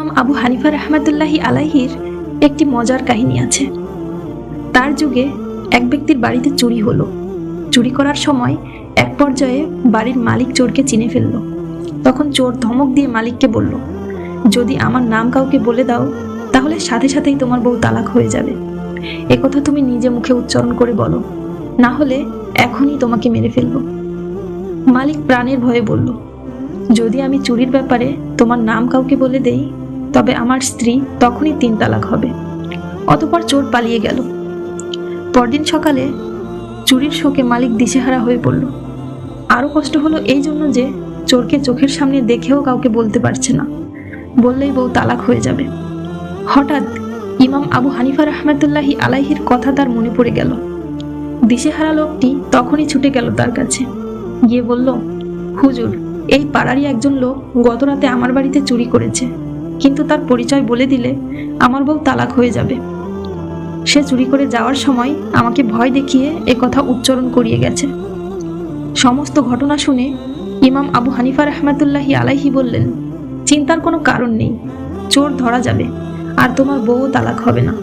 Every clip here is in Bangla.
ইমাম আবু হানিফা রহমাতুল্লাহি আলাহির একটি মজার কাহিনী আছে। তার যুগে এক ব্যক্তির বাড়িতে চুরি হলো। চুরি করার সময় এক পর্যায়ে বাড়ির মালিক চোরকে চিনে ফেলল। তখন চোর ধমক দিয়ে মালিককে বলল, যদি আমার নাম কাউকে বলে দাও, তাহলে সাথে সাথেই তোমার বউ তালাক হয়ে যাবে। একথা তুমি নিজে মুখে উচ্চারণ করে বলো, না হলে এখনই তোমাকে মেরে ফেলব। মালিক প্রাণের ভয়ে বলল, যদি আমি চুরির ব্যাপারে তোমার নাম কাউকে বলে দেই তবে আমার স্ত্রী তখনই তিন তালাক হবে। অতপর চোর পালিয়ে গেল। পরদিন সকালে চুরির শোকে মালিক দিশেহারা হয়ে পড়ল। আরও কষ্ট হলো এই জন্য যে চোরকে চোখের সামনে দেখেও কাউকে বলতে পারছে না। বললেই বউ তালাক হয়ে যাবে। হঠাৎ ইমাম আবু হানিফা রহমতুল্লাহি আলাইহির কথা তার মনে পড়ে গেল। দিশেহারা লোকটি তখনই ছুটে গেল তার কাছে। গিয়ে বলল, হুজুর, এই পাড়ারই একজন লোক গত রাতে আমার বাড়িতে চুরি করেছে। কিন্তু তার পরিচয় বলে দিলে আমার বউ তালাক হয়ে যাবে। সে চুরি করে যাওয়ার সময় আমাকে ভয় দেখিয়ে এ কথা উচ্চারণ করিয়ে গেছে। সমস্ত ঘটনা শুনে ইমাম আবু হানিফা রহমাতুল্লাহি আলাইহি বললেন, চিন্তার কোনো কারণ নেই, চোর ধরা যাবে, আর তোমার বউও তালাক হবে না।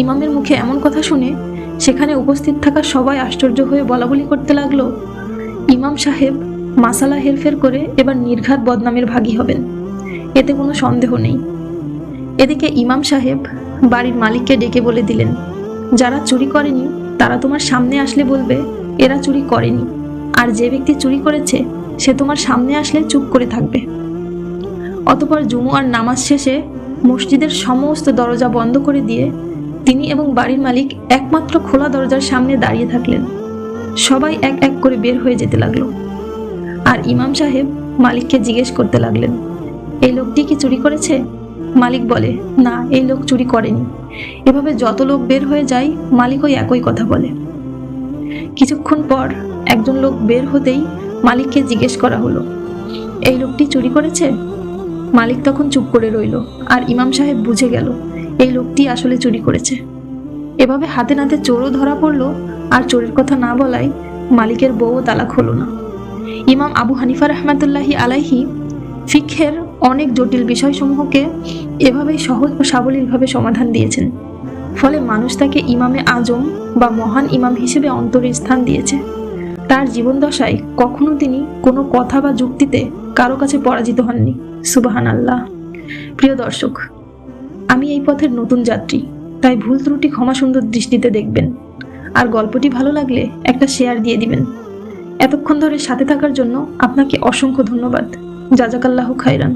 ইমামের মুখে এমন কথা শুনে সেখানে উপস্থিত থাকা সবাই আশ্চর্য হয়ে বলাবলি করতে লাগল, ইমাম সাহেব মাসালা হেরফের করে এবার নির্ঘাত বদনামের ভাগী হবেন। এতে কোনো সন্দেহ নেই। এদিকে ইমাম সাহেব বাড়ির মালিককে ডেকে বলে দিলেন, যারা চুরি করেনি, তারা তোমার সামনে আসলে বলবে, এরা চুরি করেনি। আর যে ব্যক্তি চুরি করেছে, সে তোমার সামনে আসলে চুপ করে থাকবে। অতপর জুমুয়ার নামাজ শেষে মসজিদের সমস্ত দরজা বন্ধ করে দিয়ে তিনি এবং বাড়ির মালিক একমাত্র খোলা দরজার সামনে দাঁড়িয়ে থাকলেন। সবাই এক এক করে বের হয়ে যেতে লাগল। আর ইমাম সাহেব মালিককে জিজ্ঞেস করতে লাগলেন এই লোকটি কি চুরি করেছে? মালিক বলে, না, এই লোক চুরি করেনি। এভাবে যত লোক বের হয়ে যায় মালিক ওই একই কথা বলে। কিছুক্ষণ পর একজন লোক বের হতেই মালিককে জিজ্ঞেস করা হলো, এই লোকটি চুরি করেছে? মালিক তখন চুপ করে রইল, আর ইমাম সাহেব বুঝে গেল, এই লোকটি আসলে চুরি করেছে। এভাবে হাতে নাতে চোরও ধরা পড়ল, আর চোরের কথা না বলায় মালিকের বউও তালাক হলো না। ইমাম আবু হানিফা রহমাতুল্লাহি আলাইহি ফিক্ষের অনেক জটিল বিষয়সমূহকে এভাবেই সহজ ও সাবলীলভাবে সমাধান দিয়েছেন। ফলে মানুষ তাকে ইমামে আজম বা মহান ইমাম হিসেবে অন্তরে স্থান দিয়েছে। তার জীবনদশায় কখনো তিনি কোনো কথা বা যুক্তিতে কারও কাছে পরাজিত হননি। সুবাহান আল্লাহ প্রিয় দর্শক, আমি এই পথের নতুন যাত্রী, তাই ভুল ত্রুটি ক্ষমা সুন্দর দৃষ্টিতে দেখবেন। আর গল্পটি ভালো লাগলে একটা শেয়ার দিয়ে দিবেন। এতক্ষণ ধরে সাথে থাকার জন্য আপনাকে অসংখ্য ধন্যবাদ। জাজাকাল্লাহ খাইরান